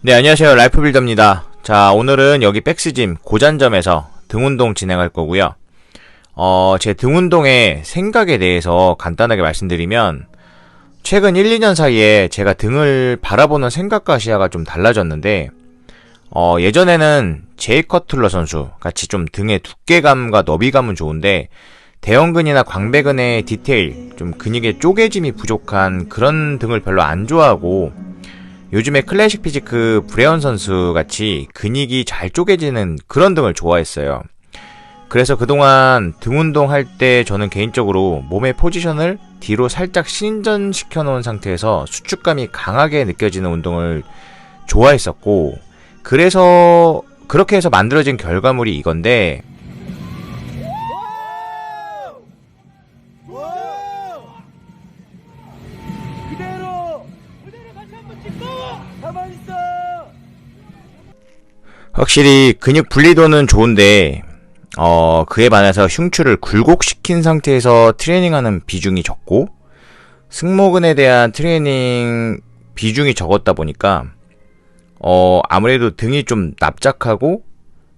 네, 안녕하세요. 라이프빌더입니다. 자, 오늘은 여기 백스짐 고잔점에서 등운동 진행할 거고요. 어, 제 등운동의 생각에 대해서 간단하게 말씀드리면, 최근 1, 2년 사이에 제가 등을 바라보는 생각과 시야가 좀 달라졌는데, 어, 예전에는 제이 커틀러 선수 같이 좀 등의 두께감과 너비감은 좋은데, 대형근이나 광배근의 디테일, 좀 근육의 쪼개짐이 부족한 그런 등을 별로 안 좋아하고, 요즘에 클래식 피지크 브레온 선수 같이 근육이 잘 쪼개지는 그런 등을 좋아했어요. 그래서 그동안 등 운동할 때 저는 개인적으로 몸의 포지션을 뒤로 살짝 신전시켜 놓은 상태에서 수축감이 강하게 느껴지는 운동을 좋아했었고, 그래서 그렇게 해서 만들어진 결과물이 이건데, 확실히 근육 분리도는 좋은데 어 그에 반해서 흉추를 굴곡시킨 상태에서 트레이닝하는 비중이 적고 승모근에 대한 트레이닝 비중이 적었다 보니까 어 아무래도 등이 좀 납작하고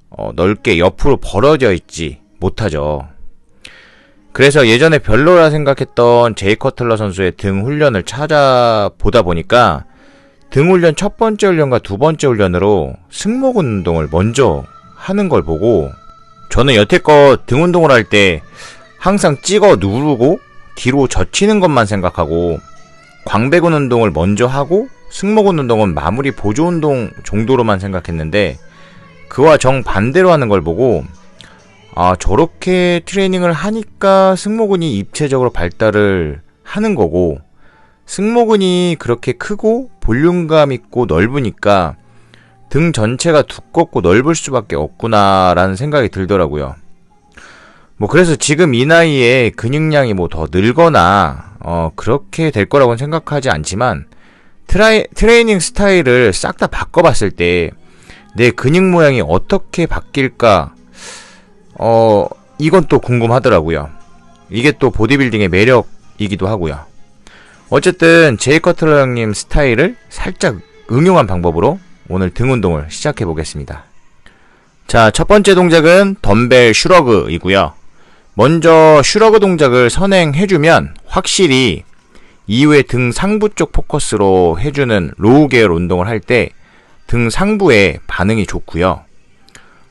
어 넓게 옆으로 벌어져 있지 못하죠. 그래서 예전에 별로라 생각했던 제이 커틀러 선수의 등 훈련을 찾아보다 보니까 등 훈련 첫 번째 훈련과 두 번째 훈련으로 승모근 운동을 먼저 하는 걸 보고 저는 여태껏 등 운동을 할 때 항상 찍어 누르고 뒤로 젖히는 것만 생각하고 광배근 운동을 먼저 하고 승모근 운동은 마무리 보조 운동 정도로만 생각했는데 그와 정반대로 하는 걸 보고 아 저렇게 트레이닝을 하니까 승모근이 입체적으로 발달을 하는 거고 승모근이 그렇게 크고 볼륨감 있고 넓으니까 등 전체가 두껍고 넓을 수밖에 없구나라는 생각이 들더라고요. 뭐 그래서 지금 이 나이에 근육량이 뭐 더 늘거나 어 그렇게 될 거라고는 생각하지 않지만 트라이, 트레이닝 스타일을 싹 다 바꿔봤을 때 내 근육 모양이 어떻게 바뀔까 어 이건 또 궁금하더라고요. 이게 또 보디빌딩의 매력이기도 하고요. 어쨌든 제이 커틀러 형님 스타일을 살짝 응용한 방법으로 오늘 등 운동을 시작해 보겠습니다. 자, 첫 번째 동작은 덤벨 슈러그이고요. 먼저 슈러그 동작을 선행해주면 확실히 이후에 등 상부 쪽 포커스로 해주는 로우 계열 운동을 할 때 등 상부에 반응이 좋고요.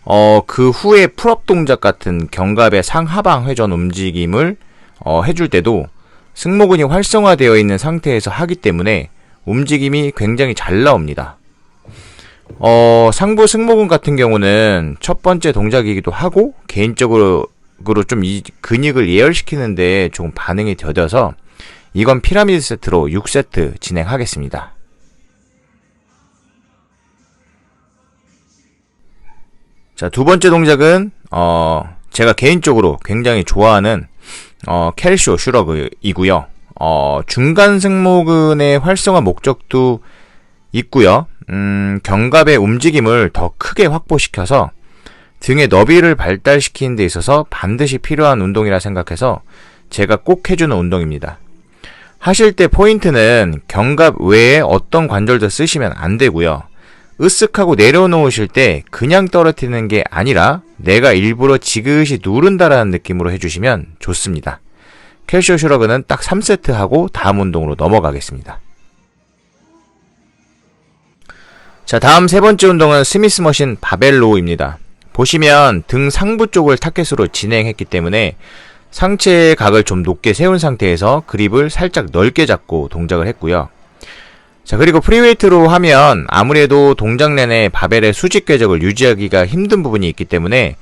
어, 그 후에 풀업 동작 같은 견갑의 상하방 회전 움직임을 어, 해줄 때도 승모근이 활성화되어 있는 상태에서 하기 때문에 움직임이 굉장히 잘 나옵니다. 어, 상부 승모근 같은 경우는 첫 번째 동작이기도 하고 개인적으로 좀 이 근육을 예열시키는데 조금 반응이 더뎌서 이건 피라미드 세트로 6세트 진행하겠습니다. 자, 두 번째 동작은 어, 제가 개인적으로 굉장히 좋아하는 어, 캘쇼 슈러그이고요. 어, 중간 승모근의 활성화 목적도 있고요. 음, 견갑의 움직임을 더 크게 확보시켜서 등의 너비를 발달시키는 데 있어서 반드시 필요한 운동이라 생각해서 제가 꼭 해주는 운동입니다. 하실 때 포인트는 견갑 외에 어떤 관절도 쓰시면 안 되고요. 으쓱하고 내려놓으실 때 그냥 떨어뜨리는 게 아니라 내가 일부러 지그시 누른다라는 느낌으로 해주시면 좋습니다. 캘쇼 슈러그는 딱 3세트 하고 다음 운동으로 넘어가겠습니다. 자, 다음 세 번째 운동은 스미스 머신 바벨 로우입니다. 보시면 등 상부 쪽을 타켓으로 진행했기 때문에 상체의 각을 좀 높게 세운 상태에서 그립을 살짝 넓게 잡고 동작을 했고요. 자, 그리고 프리웨이트로 하면 아무래도 동작 내내 바벨의 수직 궤적을 유지하기가 힘든 부분이 있기 때문에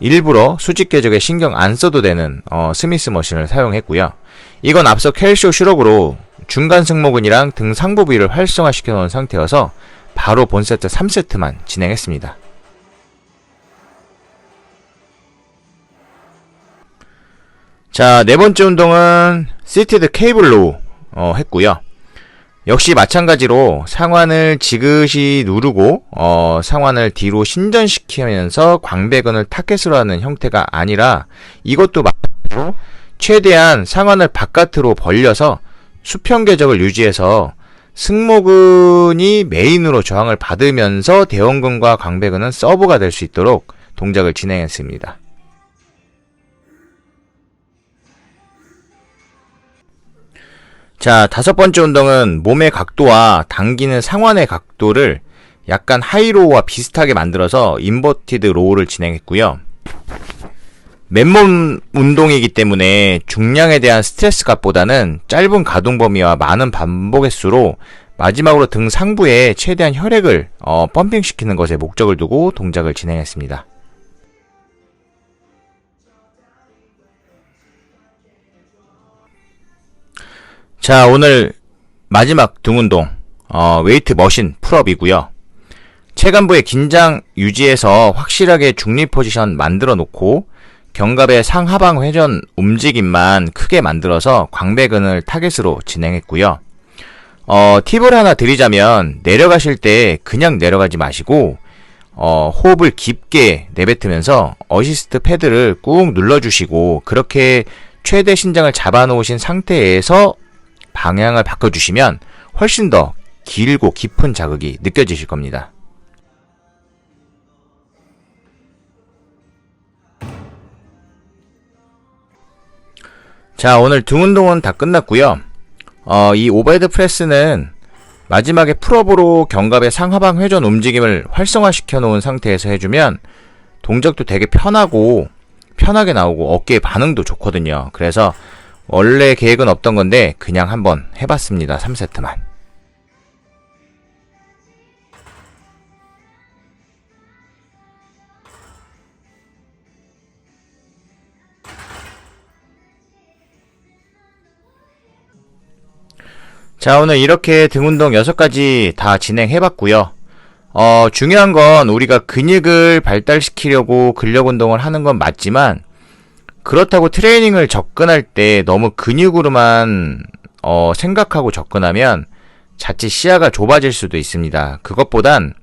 일부러 수직 궤적에 신경 안 써도 되는 어, 스미스 머신을 사용했고요. 이건 앞서 켈쇼 슈럭으로 중간 승모근이랑 등 상부 부위를 활성화시켜 놓은 상태여서 바로 본 세트 3세트만 진행했습니다. 자, 네 번째 운동은 시티드 케이블로 어, 했고요. 역시 마찬가지로 상완을 지그시 누르고 어, 상완을 뒤로 신전시키면서 광배근을 타켓으로 하는 형태가 아니라 이것도 마찬가지로 최대한 상완을 바깥으로 벌려서 수평 궤적을 유지해서 승모근이 메인으로 저항을 받으면서 대원근과 광배근은 서브가 될 수 있도록 동작을 진행했습니다. 자, 다섯 번째 운동은 몸의 각도와 당기는 상완의 각도를 약간 하이로우와 비슷하게 만들어서 인버티드 로우를 진행했고요. 맨몸 운동이기 때문에 중량에 대한 스트레스 값보다는 짧은 가동 범위와 많은 반복 횟수로 마지막으로 등 상부에 최대한 혈액을 어, 펌핑시키는 것에 목적을 두고 동작을 진행했습니다. 자, 오늘 마지막 등 운동, 어, 웨이트 머신 풀업이고요. 체간부의 긴장 유지해서 확실하게 중립 포지션 만들어 놓고 견갑의 상하방 회전 움직임만 크게 만들어서 광배근을 타겟으로 진행했고요. 어, 팁을 하나 드리자면 내려가실 때 그냥 내려가지 마시고 어, 호흡을 깊게 내뱉으면서 어시스트 패드를 꾹 눌러주시고 그렇게 최대 신장을 잡아놓으신 상태에서 방향을 바꿔주시면 훨씬 더 길고 깊은 자극이 느껴지실 겁니다. 자, 오늘 등 운동은 다 끝났고요. 어, 이 오버헤드 프레스는 마지막에 풀업으로 견갑의 상하방 회전 움직임을 활성화시켜 놓은 상태에서 해주면 동작도 되게 편하고 편하게 나오고 어깨 반응도 좋거든요. 그래서 원래 계획은 없던 건데 그냥 한번 해봤습니다. 3세트만. 자, 오늘 이렇게 등 운동 6가지 다 진행해봤고요. 어, 중요한 건 우리가 근육을 발달시키려고 근력 운동을 하는 건 맞지만, 그렇다고 트레이닝을 접근할 때 너무 근육으로만, 어, 생각하고 접근하면 자칫 시야가 좁아질 수도 있습니다. 그것보단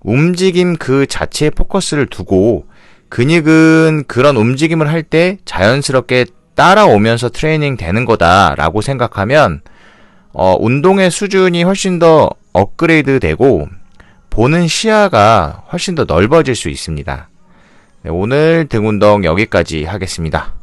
움직임 그 자체에 포커스를 두고, 근육은 그런 움직임을 할 때 자연스럽게 따라오면서 트레이닝 되는 거다라고 생각하면, 어, 운동의 수준이 훨씬 더 업그레이드 되고, 보는 시야가 훨씬 더 넓어질 수 있습니다. 네, 오늘 등 운동 여기까지 하겠습니다.